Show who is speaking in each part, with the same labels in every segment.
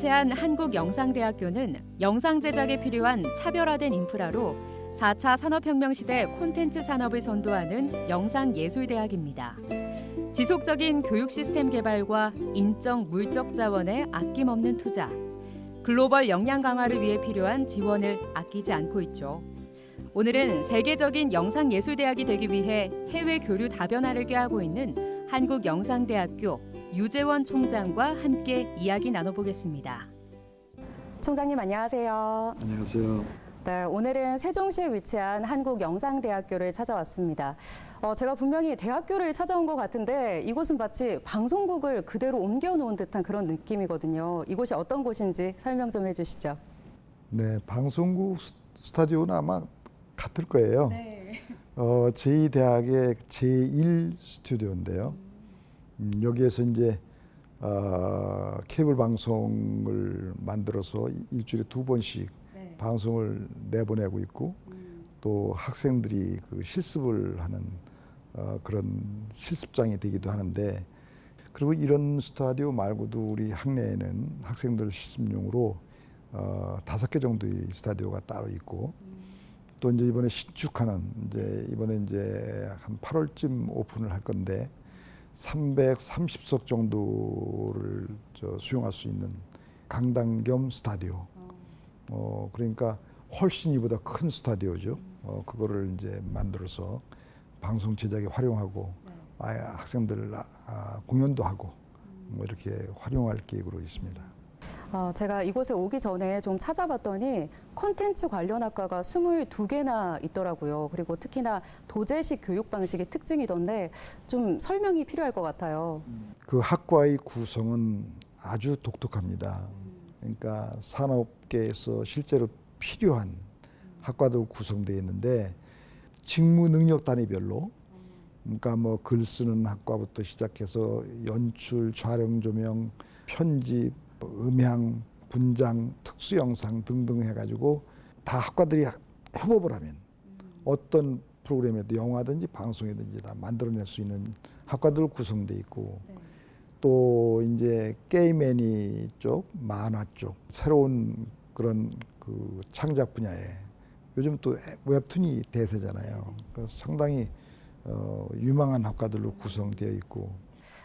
Speaker 1: 위치한 한국영상대학교는 영상 제작에 필요한 차별화된 인프라로 4차 산업혁명 시대 콘텐츠 산업을 선도하는 영상예술대학입니다. 지속적인 교육 시스템 개발과 인적 물적 자원의 아낌없는 투자, 글로벌 역량 강화를 위해 필요한 지원을 아끼지 않고 있죠. 오늘은 세계적인 영상예술대학이 되기 위해 해외 교류 다변화를 꾀하고 있는 한국영상대학교 유재원 총장과 함께 이야기 나눠보겠습니다. 총장님 안녕하세요.
Speaker 2: 안녕하세요.
Speaker 1: 네, 오늘은 세종시에 위치한 한국영상대학교를 찾아왔습니다. 어, 제가 분명히 대학교를 찾아온 것 같은데 이곳은 마치 방송국을 그대로 옮겨놓은 듯한 그런 느낌이거든요. 이곳이 어떤 곳인지 설명 좀 해주시죠.
Speaker 2: 네, 방송국 스- 스타디오는 아마 같을 거예요.
Speaker 1: 네.
Speaker 2: 어, 저희 대학의 제1 스튜디오인데요. 음, 여기에서 이제 어, 케이블 방송을 만들어서 이- 일주일에 두 번씩
Speaker 1: 네.
Speaker 2: 방송을 내보내고 있고
Speaker 1: 음.
Speaker 2: 또 학생들이 그 실습을 하는 어, 그런 실습장이 되기도 하는데 그리고 이런 스타디오 말고도 우리 학내에는 학생들 실습용으로 어, 다섯 개 정도의 스타디오가 따로 있고 또 이제 이번에 신축하는 이제 이번에 이제 한 8월쯤 오픈을 할 건데 330석 정도를 저 수용할 수 있는 강당 겸 스타디오. 어 그러니까 훨씬 이보다 큰 스타디오죠. 어 그거를 이제 만들어서 방송 제작에 활용하고 아예 학생들 아, 아, 공연도 하고 뭐 이렇게 활용할 계획으로 있습니다.
Speaker 1: 어, 제가 이곳에 오기 전에 좀 찾아봤더니 콘텐츠 관련 학과가 22개나 있더라고요. 그리고 특히나 도제식 교육 방식이 특징이던데 좀 설명이 필요할 것 같아요.
Speaker 2: 그 학과의 구성은 아주 독특합니다. 그러니까 산업계에서 실제로 필요한 학과들 구성되어 있는데 직무 능력 단위별로 그러니까 뭐 글 쓰는 학과부터 시작해서 연출, 촬영, 조명, 편집, 음향, 분장, 특수 영상 등등 해가지고 다 학과들이 협업을 하면 어떤 프로그램에도 영화든지 방송이든지 다 만들어낼 수 있는 학과들 구성돼 있고 또 이제 게임 애니 쪽, 만화 쪽 새로운 그런 그 창작 분야에 요즘 또 웹툰이 대세잖아요. 그래서 상당히 어, 유망한 학과들로 구성되어 있고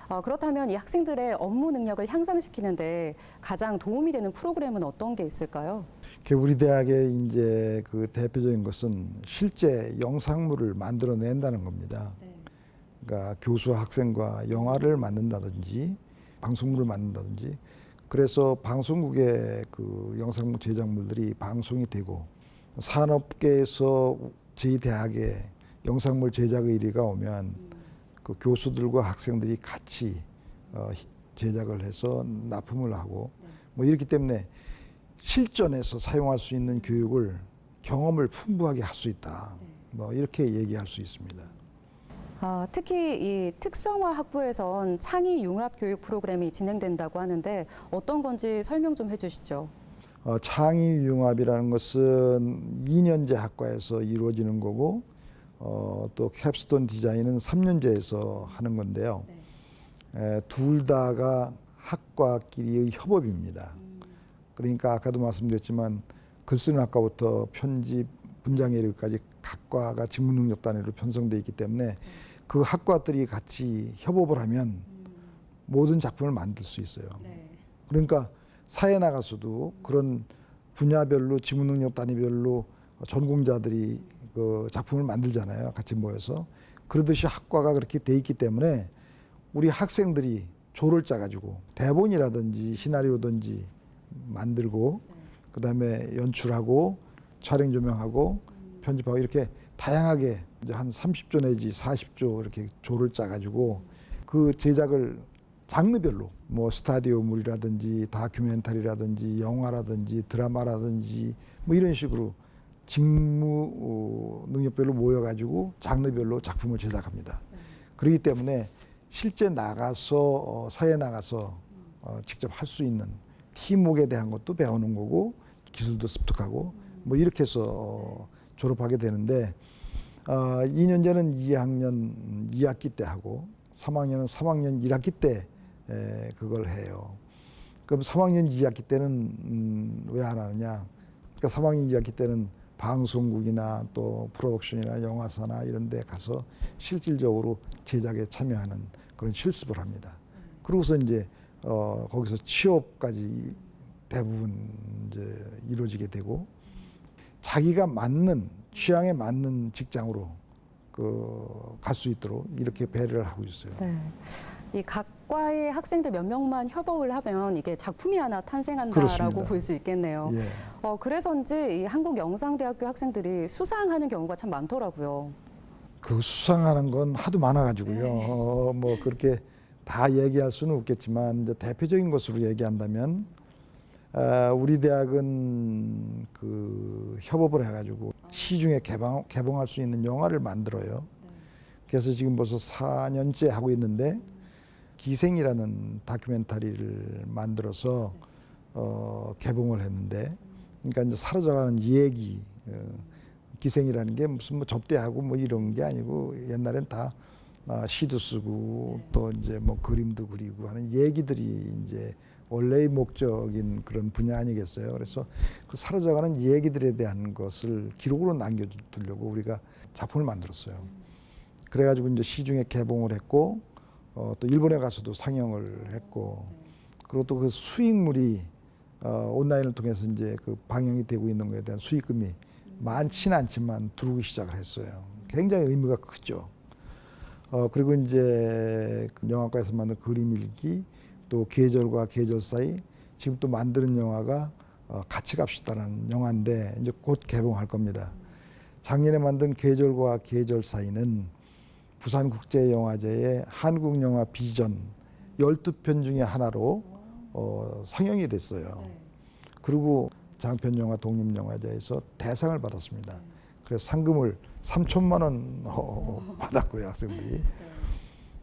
Speaker 1: 어, 그렇다면 이 학생들의 업무 능력을 향상시키는데 가장 도움이 되는 프로그램은 어떤 게 있을까요?
Speaker 2: 그 우리 대학의 이제 그 대표적인 것은 실제 영상물을 만들어낸다는 겁니다. 그러니까 교수 학생과 영화를 만든다든지 방송물을 만든다든지 그래서 방송국의 그 영상물 제작물들이 방송이 되고 산업계에서 저희 대학에 영상물 제작 의뢰가 오면 그 교수들과 학생들이 같이 어, 히- 제작을 해서 납품을 하고 뭐 이렇기 때문에 실전에서 사용할 수 있는 교육을 경험을 풍부하게 할 수 있다. 뭐 이렇게 얘기할 수 있습니다.
Speaker 1: 아, 특히 이 특성화 학부에선 창의 융합 교육 프로그램이 진행된다고 하는데 어떤 건지 설명 좀 해주시죠.
Speaker 2: 어, 창의 융합이라는 것은 2년제 학과에서 이루어지는 거고 어, 또 캡스톤 디자인은 3년제에서 하는 건데요. 에, 둘 다가 학과끼리의 협업입니다. 그러니까 아까도 말씀드렸지만 글 쓰는 학과부터 편집, 분장 예리까지 각과가 직무 능력 단위로 편성돼 있기 때문에 그 학과들이 같이 협업을 하면 모든 작품을 만들 수 있어요. 그러니까 사회 나가서도 그런 분야별로 지문 능력 단위별로 전공자들이 그 작품을 만들잖아요. 같이 모여서 그러듯이 학과가 그렇게 돼 있기 때문에 우리 학생들이 조를 짜가지고 대본이라든지 시나리오든지 만들고 그다음에 연출하고 촬영 조명하고 편집하고 이렇게 다양하게 이제 한 30조 내지 40조 이렇게 조를 짜가지고 그 제작을 장르별로 뭐 스타디오물이라든지 다큐멘터리라든지 영화라든지 드라마라든지 뭐 이런 식으로 직무 어, 능력별로 모여가지고 장르별로 작품을 제작합니다. 그렇기 때문에 실제 나가서 어, 사회 나가서 어, 직접 할 수 있는 팀웍에 대한 것도 배우는 거고 기술도 습득하고 뭐 이렇게 해서 어, 졸업하게 되는데 어, 2년제는 2학년 2학기 때 하고 3학년은 3학년 1학기 때 에, 그걸 해요. 그럼 3학년 2학기 때는 음, 왜 안 하느냐? 그러니까 3학년 2학기 때는 방송국이나 또 프로덕션이나 영화사나 이런 데 가서 실질적으로 제작에 참여하는 그런 실습을 합니다. 그러고서 이제 어, 거기서 취업까지 대부분 이제 이루어지게 되고 자기가 맞는 취향에 맞는 직장으로 그 갈 수 있도록 이렇게 배려를 하고 있어요.
Speaker 3: 네. 이각 과의 학생들 몇 명만 협업을 하면 이게 작품이 하나 탄생한다라고. 볼 수 있겠네요.
Speaker 2: 예.
Speaker 3: 어, 그래서인지 이 한국영상대학교 학생들이 수상하는 경우가 참 많더라고요.
Speaker 2: 그 수상하는 건 하도 많아가지고요.
Speaker 3: 네.
Speaker 2: 어, 뭐 그렇게 다 얘기할 수는 없겠지만 이제 대표적인 것으로 얘기한다면 아, 우리 대학은 그 협업을 해가지고 시중에 개방 개봉할 수 있는 영화를 만들어요. 그래서 지금 벌써 4년째 하고 있는데 기생이라는 다큐멘터리를 만들어서 어, 개봉을 했는데 그러니까 이제 사라져가는 얘기 어, 기생이라는 게 무슨 뭐 접대하고 뭐 이런 게 아니고 옛날엔 다 아, 시도 쓰고 또 이제 뭐 그림도 그리고 하는 얘기들이 이제 원래의 목적인 그런 분야 아니겠어요. 그래서 그 사라져가는 얘기들에 대한 것을 기록으로 남겨두려고 우리가 작품을 만들었어요. 그래가지고 이제 시중에 개봉을 했고 어, 또 일본에 가서도 상영을 했고 그리고 또 그 수익물이 어, 온라인을 통해서 이제 그 방영이 되고 있는 것에 대한 수익금이 많지는 않지만 들어오기 시작을 했어요. 굉장히 의미가 크죠. 어, 그리고 이제 그 영화과에서 만든 그림 읽기 또 계절과 계절 사이 지금 또 만드는 영화가 어, 같이 갑시다라는 영화인데 이제 곧 개봉할 겁니다. 작년에 만든 계절과 계절 사이는 부산국제영화제의 한국영화 비전 12편 중에 하나로 어, 상영이 됐어요. 그리고 장편영화 독립영화제에서 대상을 받았습니다. 그래서 상금을 3천만 원 어, 받았고요 학생들이.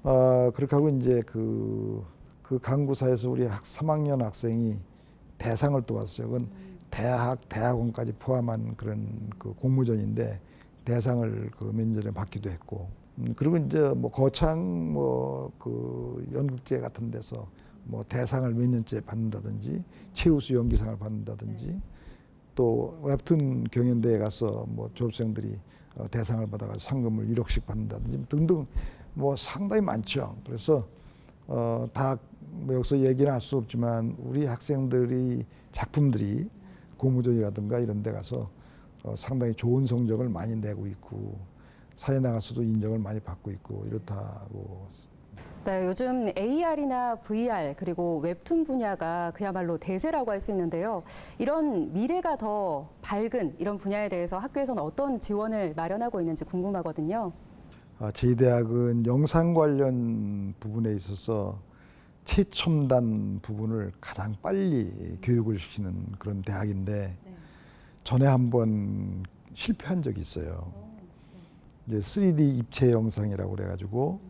Speaker 2: 어, 그렇게 하고 이제 그, 그 강구사에서 우리 학 3학년 학생이 대상을 또 왔어요. 그건 대학, 대학원까지 포함한 그런 그 공모전인데 대상을 그 면전에 받기도 했고. 음, 그리고 이제 뭐 거창 뭐 그 연극제 같은 데서 뭐 대상을 몇 년째 받는다든지 최우수 연기상을 받는다든지 또 웹툰 경연대회 가서 뭐 졸업생들이 어, 대상을 받아가지고 상금을 1억씩 받는다든지 등등 뭐 상당히 많죠. 그래서 어, 다 뭐 여기서 얘기는 할 수 없지만 우리 학생들이 작품들이 고무전이라든가 이런 데 가서 어, 상당히 좋은 성적을 많이 내고 있고 사회 나가서도 인정을 많이 받고 있고 이렇다고
Speaker 3: 네, 요즘 AR이나 VR 그리고 웹툰 분야가 그야말로 대세라고 할 수 있는데요. 이런 미래가 더 밝은 이런 분야에 대해서 학교에서는 어떤 지원을 마련하고 있는지 궁금하거든요.
Speaker 2: 아, 저희 대학은 영상 관련 부분에 있어서 최첨단 부분을 가장 빨리 교육을 시키는 그런 대학인데 전에 한번 실패한 적이 있어요. 이제 3D 입체 영상이라고 그래가지고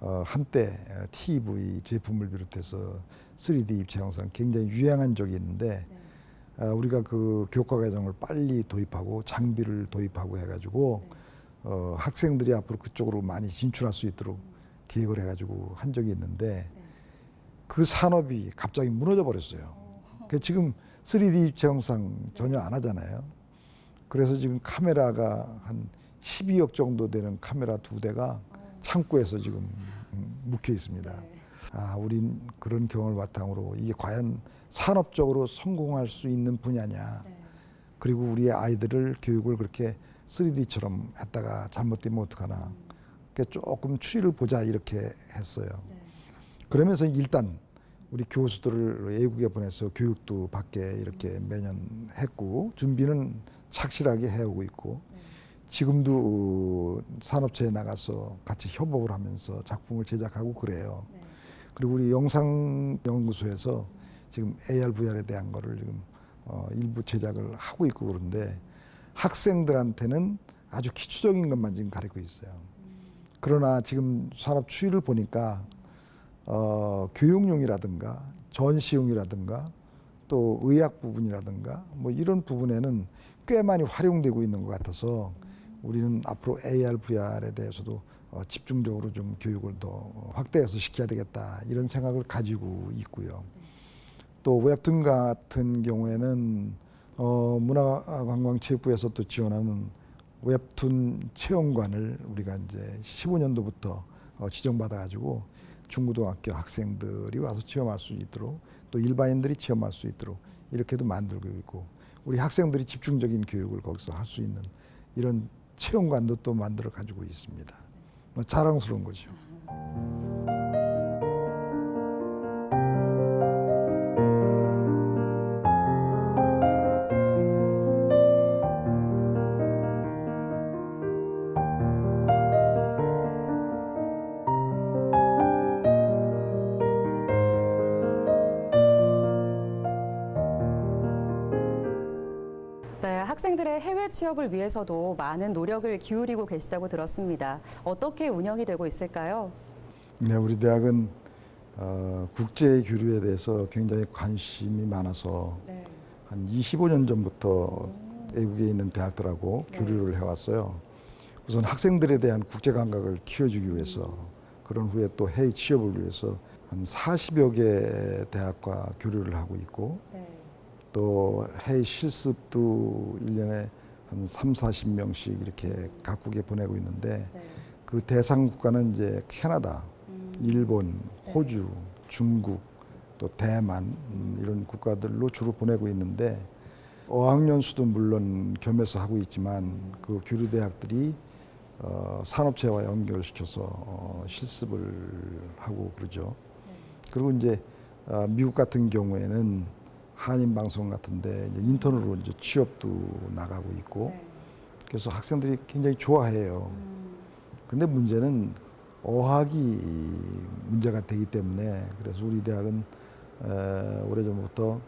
Speaker 2: 어, 한때 TV 제품을 비롯해서 3D 입체 영상 굉장히 유행한 적이 있는데 아, 우리가 그 교과 과정을 빨리 도입하고 장비를 도입하고 해가지고 어, 학생들이 앞으로 그쪽으로 많이 진출할 수 있도록 계획을 해가지고 한 적이 있는데 그 산업이 갑자기 무너져 버렸어요. 그 지금 3D 입체 영상 전혀 안 하잖아요. 그래서 지금 카메라가 한 12억 정도 되는 카메라 두 대가 창고에서 지금 음, 묵혀 있습니다. 아, 우린 그런 경험을 바탕으로 이게 과연 산업적으로 성공할 수 있는 분야냐. 그리고 우리의 아이들을 교육을 그렇게 3D처럼 했다가 잘못되면 어떡하나. 그러니까 조금 추이를 보자 이렇게 했어요. 그러면서 일단 우리 교수들을 외국에 보내서 교육도 받게 이렇게 매년 했고 준비는 착실하게 해오고 있고 지금도 산업체에 나가서 같이 협업을 하면서 작품을 제작하고 그래요. 그리고 우리 영상 연구소에서 지금 AR, VR에 대한 거를 지금 어, 일부 제작을 하고 있고 그런데 학생들한테는 아주 기초적인 것만 지금 가르치고 있어요. 그러나 지금 산업 추이를 보니까 어, 교육용이라든가 전시용이라든가 또 의학 부분이라든가 뭐 이런 부분에는 꽤 많이 활용되고 있는 것 같아서 우리는 앞으로 AR, VR에 대해서도 어, 집중적으로 좀 교육을 더 확대해서 시켜야 되겠다 이런 생각을 가지고 있고요. 또 웹툰 같은 경우에는 어, 문화관광체육부에서 또 지원하는 웹툰 체험관을 우리가 이제 15년도부터 어, 지정받아 가지고 중고등학교 학생들이 와서 체험할 수 있도록 또 일반인들이 체험할 수 있도록 이렇게도 만들고 있고 우리 학생들이 집중적인 교육을 거기서 할 수 있는 이런 체험관도 또 만들어 가지고 있습니다. 뭐 자랑스러운 거죠.
Speaker 3: 취업을 위해서도 많은 노력을 기울이고 계시다고 들었습니다. 어떻게 운영이 되고 있을까요?
Speaker 2: 네, 우리 대학은 어, 국제 교류에 대해서 굉장히 관심이 많아서
Speaker 3: 네.
Speaker 2: 한 25년 전부터 외국에 있는 대학들하고
Speaker 3: 네.
Speaker 2: 교류를 해왔어요. 우선 학생들에 대한 국제 감각을 키워주기 위해서 그런 후에 또 해외 취업을 위해서 한 40여 개 대학과 교류를 하고 있고
Speaker 3: 네.
Speaker 2: 또 해외 실습도 일년에 한 3, 40명씩 이렇게 각국에 보내고 있는데
Speaker 3: 네.
Speaker 2: 그 대상 국가는 이제 캐나다,
Speaker 3: 음,
Speaker 2: 일본, 호주, 중국, 또 대만 음, 이런 국가들로 주로 보내고 있는데 어학연수도 물론 겸해서 하고 있지만 그 교류 대학들이 어, 산업체와 연결시켜서 어, 실습을 하고 그러죠. 그리고 이제 어, 미국 같은 경우에는 한인 방송 같은데 인턴으로 이제 취업도 나가고 있고
Speaker 3: 네.
Speaker 2: 그래서 학생들이 굉장히 좋아해요.
Speaker 3: 음,
Speaker 2: 근데 문제는 어학이 문제가 되기 때문에 그래서 우리 대학은 에, 오래전부터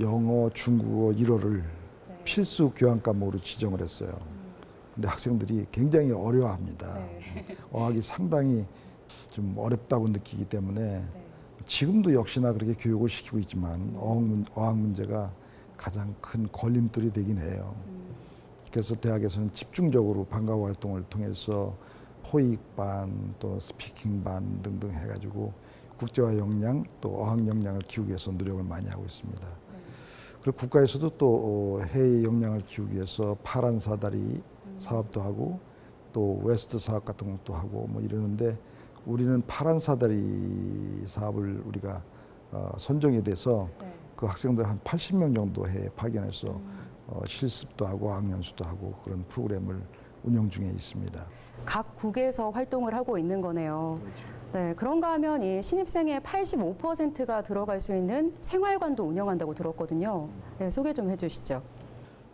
Speaker 2: 영어, 중국어, 일어를
Speaker 3: 네.
Speaker 2: 필수 교양 과목으로 지정을 했어요. 근데 학생들이 굉장히 어려워합니다.
Speaker 3: 네.
Speaker 2: 어학이 상당히 좀 어렵다고 느끼기 때문에
Speaker 3: 네.
Speaker 2: 지금도 역시나 그렇게 교육을 시키고 있지만 어학, 문, 문제가 가장 큰 걸림돌이 되긴 해요.
Speaker 3: 음,
Speaker 2: 그래서 대학에서는 집중적으로 방과 후 활동을 통해서 토익반 또 스피킹반 등등 해가지고 국제화 역량 또 어학 역량을 키우기 위해서 노력을 많이 하고 있습니다. 그리고 국가에서도 또 어, 해외 역량을 키우기 위해서 파란 사다리 사업도 하고 또 웨스트 사업 같은 것도 하고 뭐 이러는데 우리는 파란 사다리 사업을 우리가 어, 선정이 돼서
Speaker 3: 네.
Speaker 2: 그 학생들 한 80명 정도 해에 파견해서
Speaker 3: 음.
Speaker 2: 어, 실습도 하고 학년수도 하고 그런 프로그램을 운영 중에 있습니다.
Speaker 3: 각 국에서 활동을 하고 있는 거네요. 네, 그런가 하면 이 신입생의 85%가 들어갈 수 있는 생활관도 운영한다고 들었거든요. 네, 소개 좀 해주시죠.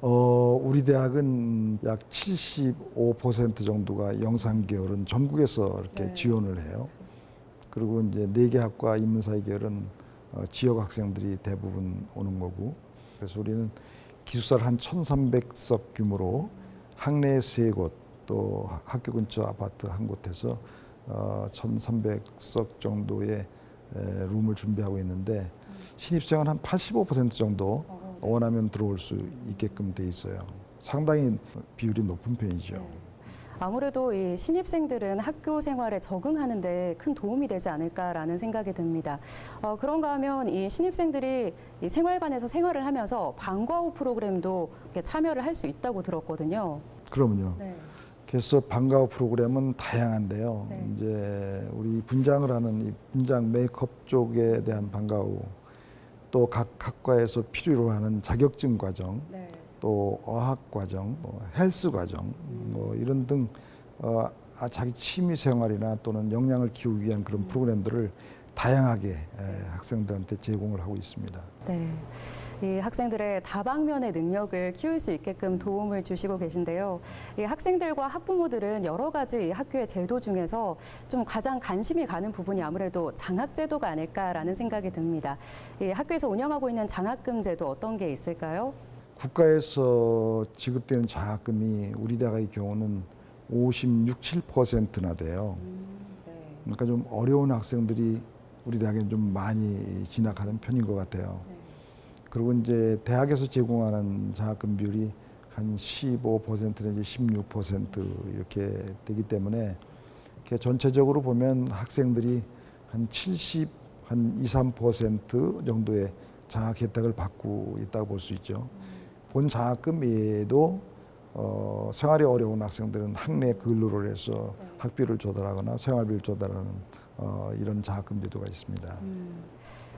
Speaker 2: 어, 우리 대학은 약 75% 정도가 영상 계열은 전국에서 이렇게
Speaker 3: 네.
Speaker 2: 지원을 해요. 그리고 이제 네 개 학과 인문사회 계열은 어, 지역 학생들이 대부분 오는 거고. 그래서 우리는 기숙사를 한 1,300석 규모로 학내 세 곳, 또 학교 근처 아파트 한 곳에서 어, 1,300석 정도의 에, 룸을 준비하고 있는데 신입생은 한 85% 정도
Speaker 3: 어,
Speaker 2: 원하면 들어올 수 있게끔 돼 있어요. 상당히 비율이 높은 편이죠.
Speaker 3: 네. 아무래도 이 신입생들은 학교 생활에 적응하는데 큰 도움이 되지 않을까라는 생각이 듭니다. 어, 그런가 하면 이 신입생들이 이 생활관에서 생활을 하면서 방과 후 프로그램도 이렇게 참여를 할 수 있다고 들었거든요.
Speaker 2: 그러면요.
Speaker 3: 네.
Speaker 2: 그래서 방과 후 프로그램은 다양한데요.
Speaker 3: 네.
Speaker 2: 이제 우리 분장을 하는 이 분장 메이크업 쪽에 대한 방과 후, 또 각 학과에서 필요로 하는 자격증 과정,
Speaker 3: 네.
Speaker 2: 또 어학 과정, 뭐 헬스 과정, 뭐 이런 등 어, 아, 자기 취미 생활이나 또는 역량을 키우기 위한 그런 프로그램들을 다양하게 에, 학생들한테 제공을 하고 있습니다.
Speaker 3: 네. 이 학생들의 다방면의 능력을 키울 수 있게끔 도움을 주시고 계신데요. 이 학생들과 학부모들은 여러 가지 학교의 제도 중에서 좀 가장 관심이 가는 부분이 아무래도 장학제도가 아닐까라는 생각이 듭니다. 이 학교에서 운영하고 있는 장학금 제도 어떤 게 있을까요?
Speaker 2: 국가에서 지급되는 장학금이 우리 대학의 경우는 56, 7%나 돼요.
Speaker 3: 네.
Speaker 2: 그러니까 좀 어려운 학생들이 우리 대학에 좀 많이 진학하는 편인 것 같아요. 그리고 이제 대학에서 제공하는 장학금 비율이 한 15% 내지 16% 이렇게 되기 때문에 전체적으로 보면 학생들이 한 70, 한 2, 3% 정도의 장학 혜택을 받고 있다고 볼 수 있죠. 본 장학금 외에도 어, 생활이 어려운 학생들은 학내 근로를 해서 학비를 조달하거나 생활비를 조달하는 어, 이런 장학금 제도가 있습니다.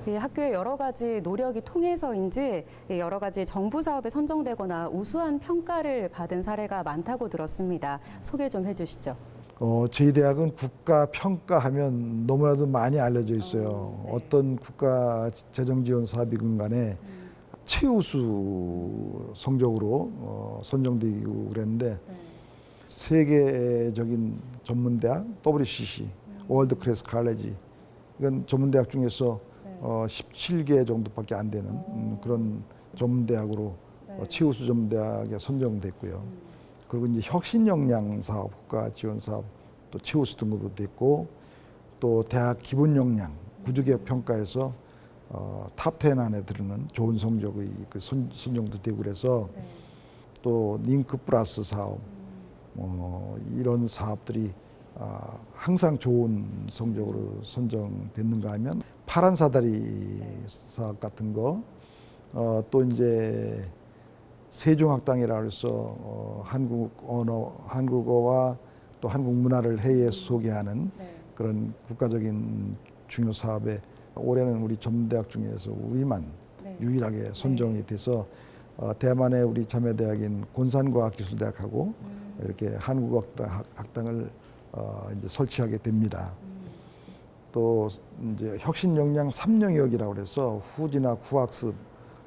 Speaker 3: 이 학교의 여러 가지 노력이 통해서인지 이 여러 가지 정부 사업에 선정되거나 우수한 평가를 받은 사례가 많다고 들었습니다. 소개 좀 해주시죠.
Speaker 2: 어, 저희 대학은 국가 평가하면 너무나도 많이 알려져 있어요.
Speaker 3: 어, 네.
Speaker 2: 어떤 국가 재정 지원 사업이건 간에 최우수 성적으로 어, 선정되고 그랬는데 세계적인 전문 대학 WCC 월드 클래스 칼레지 이건 전문 대학 중에서 어, 17개 정도밖에 안 되는 음, 그런 전문 대학으로 어, 최우수 전문 대학에 선정됐고요. 그리고 이제 혁신 역량 사업 국가 지원 사업 또 최우수 등급으로 됐고 또 대학 기본 역량 구조개혁 평가에서 어, 탑10 안에 들어는 좋은 성적의 그 선, 선정도 되고 그래서 또 링크 플러스 사업 뭐 이런 사업들이 아, 항상 좋은 성적으로 선정됐는가 하면 파란 사다리 사업 같은 거, 어, 또 이제 세종학당이라 해서 어, 한국 언어, 한국어와 또 한국 문화를 해외에 소개하는 그런 국가적인 중요 사업에 올해는 우리 전문대학 중에서 우리만
Speaker 3: 네.
Speaker 2: 유일하게 선정이 돼서 어, 대만의 우리 자매대학인 곤산과학기술대학하고 이렇게 한국어학당 학당을 어, 이제 설치하게 됩니다. 또 이제 혁신 역량 3영역이라고 그래서 후지나 후학습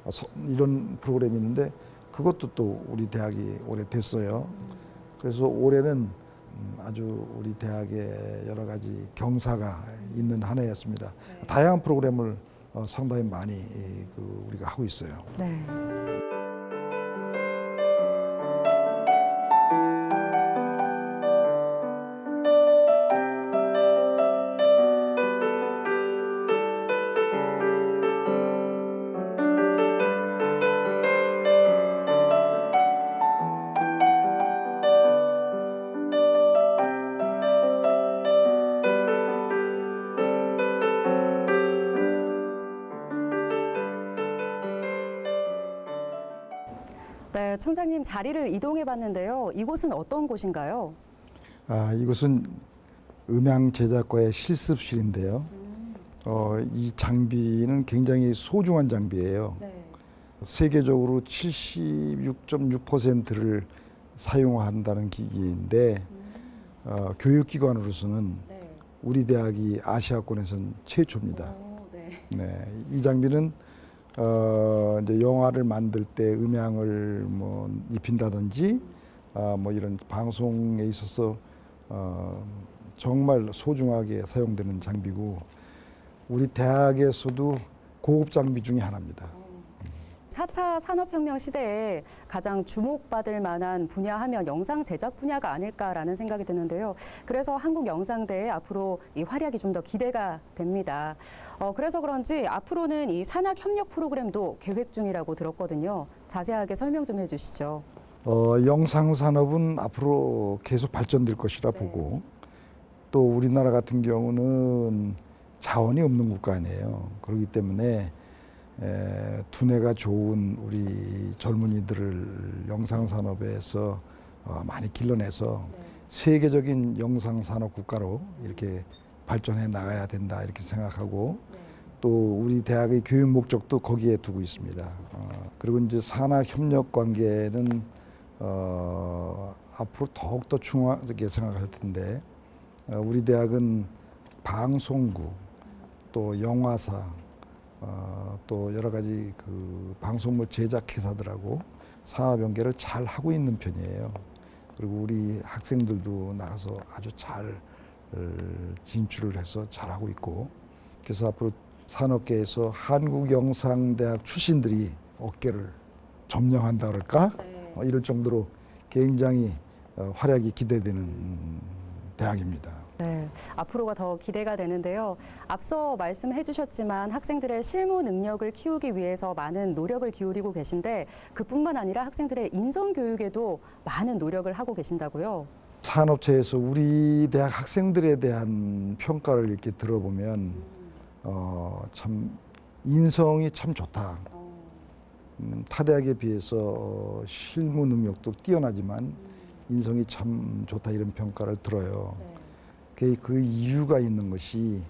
Speaker 2: 어, 서- 이런 프로그램이 있는데 그것도 또 우리 대학이 올해 됐어요. 그래서 올해는 음, 아주 우리 대학에 여러 가지 경사가 있는 한 해였습니다. 다양한 프로그램을 어, 상당히 많이 이, 그 우리가 하고 있어요.
Speaker 3: 네. 네, 자리를 이동해 봤는데요. 이곳은 어떤 곳인가요?
Speaker 2: 아, 이곳은 음향 제작과의 실습실인데요. 어, 이 장비는 굉장히 소중한 장비예요.
Speaker 3: 네.
Speaker 2: 세계적으로 76.6%를 사용한다는 기기인데 어, 교육기관으로서는
Speaker 3: 네.
Speaker 2: 우리 대학이 아시아권에선 최초입니다.
Speaker 3: 오, 네.
Speaker 2: 네, 이 장비는 어, 이제 영화를 만들 때 음향을 뭐 입힌다든지 아, 뭐 이런 방송에 있어서 어, 정말 소중하게 사용되는 장비고 우리 대학에서도 고급 장비 중에 하나입니다.
Speaker 3: 4차 산업혁명 시대에 가장 주목받을 만한 분야 하면 영상 제작 분야가 아닐까라는 생각이 드는데요. 그래서 한국 영상대에 앞으로 이 활약이 좀 더 기대가 됩니다. 어, 그래서 그런지 앞으로는 이 산학 협력 프로그램도 계획 중이라고 들었거든요. 자세하게 설명 좀 해주시죠.
Speaker 2: 어, 영상 산업은 앞으로 계속 발전될 것이라
Speaker 3: 네.
Speaker 2: 보고 또 우리나라 같은 경우는 자원이 없는 국가 아니에요. 그렇기 때문에 에, 두뇌가 좋은 우리 젊은이들을 영상 산업에서 어, 많이 길러내서 세계적인 영상 산업 국가로 이렇게 발전해 나가야 된다 이렇게 생각하고 또 우리 대학의 교육 목적도 거기에 두고 있습니다. 어, 그리고 이제 산학 협력 관계는 어, 앞으로 더욱 더 중요하게 생각할 텐데 어, 우리 대학은 방송국 또 영화사 어, 또 여러 가지 그 방송물 제작 회사들하고 산업 연계를 잘 하고 있는 편이에요. 그리고 우리 학생들도 나가서 아주 잘 어, 진출을 해서 잘하고 있고 그래서 앞으로 산업계에서 한국영상대학 출신들이 어깨를 점령한다 그럴까 어, 이럴 정도로 굉장히 어, 활약이 기대되는 음, 대학입니다.
Speaker 3: 네, 앞으로가 더 기대가 되는데요. 앞서 말씀해 주셨지만 학생들의 실무 능력을 키우기 위해서 많은 노력을 기울이고 계신데 그뿐만 아니라 학생들의 인성 교육에도 많은 노력을 하고 계신다고요.
Speaker 2: 산업체에서 우리 대학 학생들에 대한 평가를 이렇게 들어보면 어, 참 인성이 참 좋다. 음, 타 대학에 비해서 어, 실무 능력도 뛰어나지만 인성이 참 좋다 이런 평가를 들어요. 그, 그 이유가 있는 것이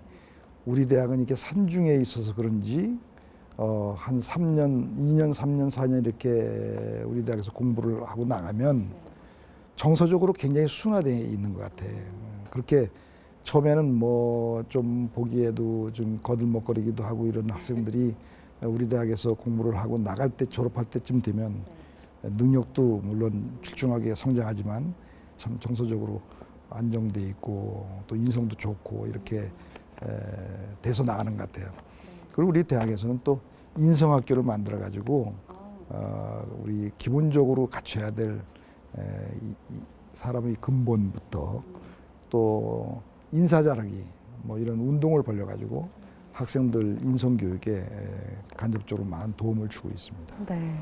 Speaker 2: 우리 대학은 이렇게 산중에 있어서 그런지 어, 한 3년, 2년, 3년, 4년 이렇게 우리 대학에서 공부를 하고 나가면 정서적으로 굉장히 순화되어 있는 것 같아. 그렇게 처음에는 뭐 좀 보기에도 좀 거들먹거리기도 하고 이런 학생들이 우리 대학에서 공부를 하고 나갈 때 졸업할 때쯤 되면 능력도 물론 출중하게 성장하지만 참 정서적으로 안정돼 있고 또 인성도 좋고 이렇게 에, 돼서 나가는 것 같아요. 그리고 우리 대학에서는 또 인성학교를 만들어 가지고 어, 우리 기본적으로 갖춰야 될 에, 이, 이 사람의 근본부터 또 인사 잘하기 뭐 이런 운동을 벌려 가지고 학생들 인성 교육에 에, 간접적으로 많은 도움을 주고 있습니다.
Speaker 3: 네.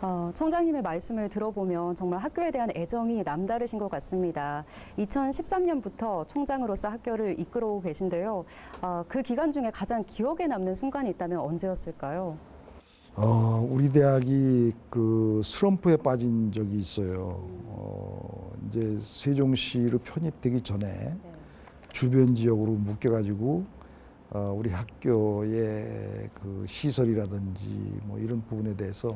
Speaker 3: 어, 총장님의 말씀을 들어보면 정말 학교에 대한 애정이 남다르신 것 같습니다. 2013년부터 총장으로서 학교를 이끌어오고 계신데요. 어, 그 기간 중에 가장 기억에 남는 순간이 있다면 언제였을까요?
Speaker 2: 어, 우리 대학이 그 슬럼프에 빠진 적이 있어요. 어, 이제 세종시로 편입되기 전에 주변 지역으로 묶여가지고 어, 우리 학교의 그 시설이라든지 뭐 이런 부분에 대해서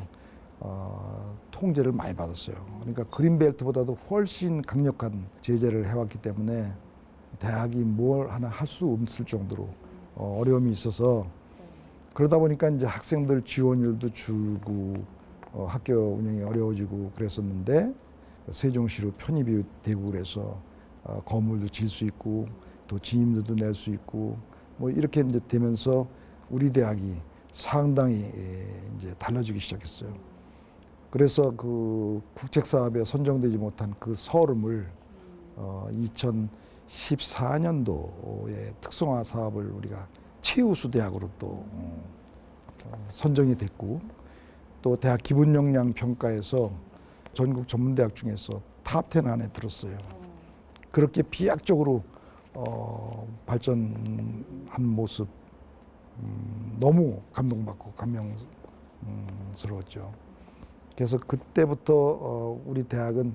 Speaker 2: 어, 통제를 많이 받았어요. 그러니까 그린벨트보다도 훨씬 강력한 제재를 해왔기 때문에 대학이 뭘 하나 할 수 없을 정도로 어, 어려움이 있어서 그러다 보니까 이제 학생들 지원율도 줄고 어, 학교 운영이 어려워지고 그랬었는데 세종시로 편입이 되고 그래서 어, 건물도 질 수 있고 또 진임료도 낼 수 있고 뭐 이렇게 이제 되면서 우리 대학이 상당히 예, 이제 달라지기 시작했어요. 그래서 그 국책 사업에 선정되지 못한 그 서름을 어, 2014년도에 특성화 사업을 우리가 최우수 대학으로 또 어, 어, 선정이 됐고 또 대학 기본 역량 평가에서 전국 전문 대학 중에서 탑10 안에 들었어요. 그렇게 비약적으로 어, 발전한 모습 음, 너무 감동받고 감명스러웠죠. 그래서 그때부터 어, 우리 대학은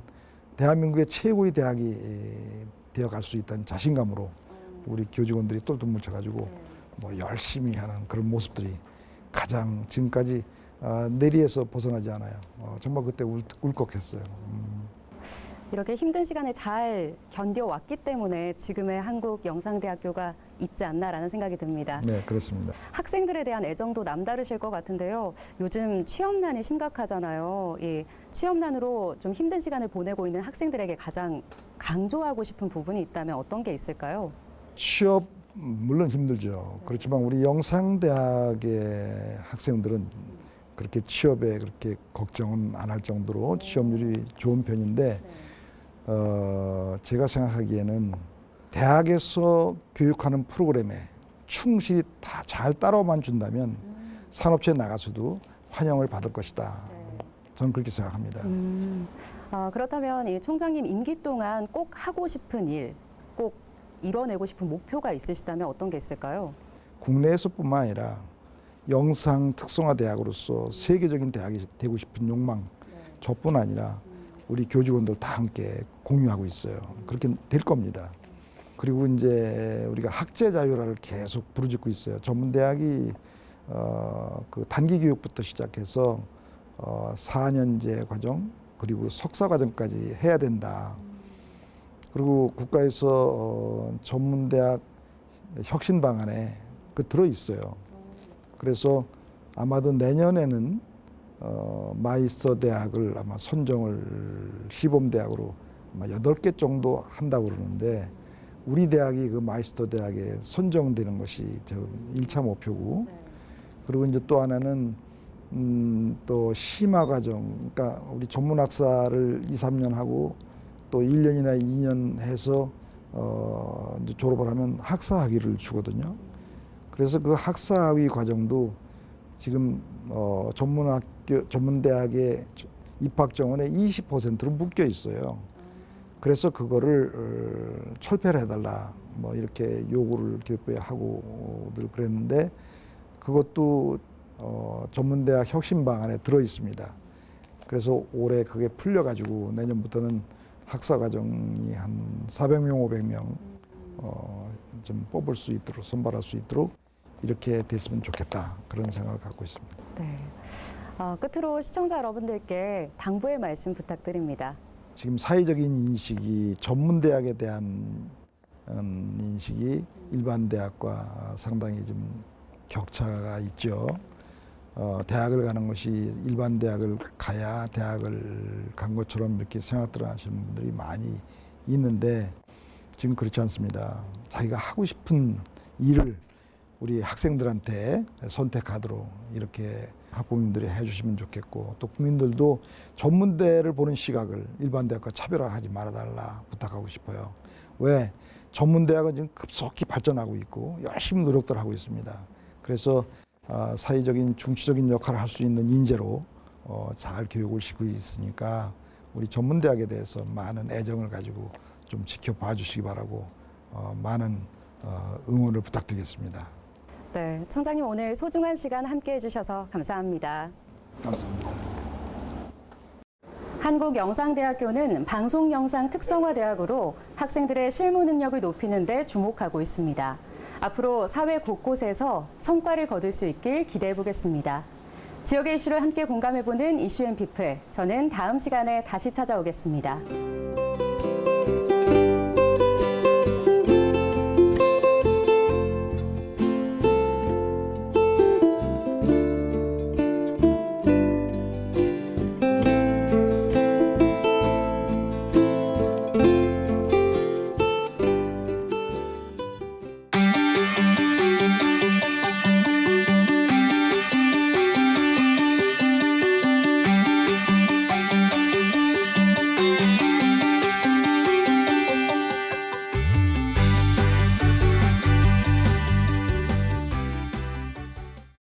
Speaker 2: 대한민국의 최고의 대학이 되어 갈 수 있다는 자신감으로 우리 교직원들이 똘똘 뭉쳐가지고 뭐 열심히 하는 그런 모습들이 가장 지금까지 아, 내리에서 벗어나지 않아요. 어, 정말 그때 울, 울컥했어요. 음.
Speaker 3: 이렇게 힘든 시간을 잘 견뎌왔기 때문에 지금의 한국 영상대학교가 있지 않나라는 생각이 듭니다.
Speaker 2: 네, 그렇습니다.
Speaker 3: 학생들에 대한 애정도 남다르실 것 같은데요. 요즘 취업난이 심각하잖아요. 이 취업난으로 좀 힘든 시간을 보내고 있는 학생들에게 가장 강조하고 싶은 부분이 있다면 어떤 게 있을까요?
Speaker 2: 취업 물론 힘들죠. 그렇지만 우리 영상대학의 학생들은 그렇게 취업에 그렇게 걱정은 안 할 정도로 취업률이 좋은 편인데 어, 제가 생각하기에는 대학에서 교육하는 프로그램에 충실히 다 잘 따라만 준다면 산업체에 나가서도 환영을 받을 것이다. 저는 그렇게 생각합니다.
Speaker 3: 음, 아, 그렇다면 이 총장님 임기 동안 꼭 하고 싶은 일, 꼭 이뤄내고 싶은 목표가 있으시다면 어떤 게 있을까요?
Speaker 2: 국내에서뿐만 아니라 영상 특성화 대학으로서 세계적인 대학이 되고 싶은 욕망 저뿐 아니라 우리 교직원들 다 함께 공유하고 있어요. 그렇게 될 겁니다. 그리고 이제 우리가 학제 자율화를 계속 부르짖고 있어요. 전문 대학이 어, 그 단기 교육부터 시작해서 어, 4년제 과정 그리고 석사 과정까지 해야 된다. 그리고 국가에서 어, 전문 대학 혁신 방안에 그 들어 있어요. 그래서 아마도 내년에는 어, 마이스터 대학을 아마 선정을 시범 대학으로 아마 여덟 개 정도 한다고 그러는데 우리 대학이 그 마이스터 대학에 선정되는 것이 저 1차 목표고 그리고 이제 또 하나는 음, 또 심화 과정 그러니까 우리 전문 학사를 2, 3년 하고 또 1년이나 2년 해서 어, 이제 졸업을 하면 학사 학위를 주거든요. 그래서 그 학사 학위 과정도 지금 어, 전문학교 전문대학의 입학 정원의 20%로 묶여 있어요. 그래서 그거를 어, 철폐를 해달라 뭐 이렇게 요구를 교육부에 하고 늘 그랬는데 그것도 어, 전문대학 혁신 방안에 들어 있습니다. 그래서 올해 그게 풀려가지고 내년부터는 학사 과정이 한 400명, 500명 어, 좀 뽑을 수 있도록 선발할 수 있도록 이렇게 됐으면 좋겠다 그런 생각을 갖고 있습니다.
Speaker 3: 네. 어, 끝으로 시청자 여러분들께 당부의 말씀 부탁드립니다.
Speaker 2: 지금 사회적인 인식이 전문 대학에 대한 음, 인식이 일반 대학과 상당히 좀 격차가 있죠. 어, 대학을 가는 것이 일반 대학을 가야 대학을 간 것처럼 이렇게 생각들 하시는 분들이 많이 있는데 지금 그렇지 않습니다. 자기가 하고 싶은 일을 우리 학생들한테 선택하도록 이렇게 학부모님들이 해주시면 좋겠고 또 국민들도 전문대를 보는 시각을 일반 대학과 차별화하지 말아달라 부탁하고 싶어요. 왜 전문대학은 지금 급속히 발전하고 있고 열심히 노력들 하고 있습니다. 그래서 아, 사회적인 중추적인 역할을 할 수 있는 인재로 어, 잘 교육을 시키고 있으니까 우리 전문대학에 대해서 많은 애정을 가지고 좀 지켜봐 주시기 바라고 어, 많은 어, 응원을 부탁드리겠습니다.
Speaker 3: 네, 청장님 오늘 소중한 시간 함께 해주셔서 감사합니다.
Speaker 2: 감사합니다.
Speaker 3: 한국영상대학교는 방송영상 특성화대학으로 학생들의 실무 능력을 높이는 데 주목하고 있습니다. 앞으로 사회 곳곳에서 성과를 거둘 수 있길 기대해 보겠습니다. 지역의 이슈를 함께 공감해보는 이슈앤 피플. 저는 다음 시간에 다시 찾아오겠습니다.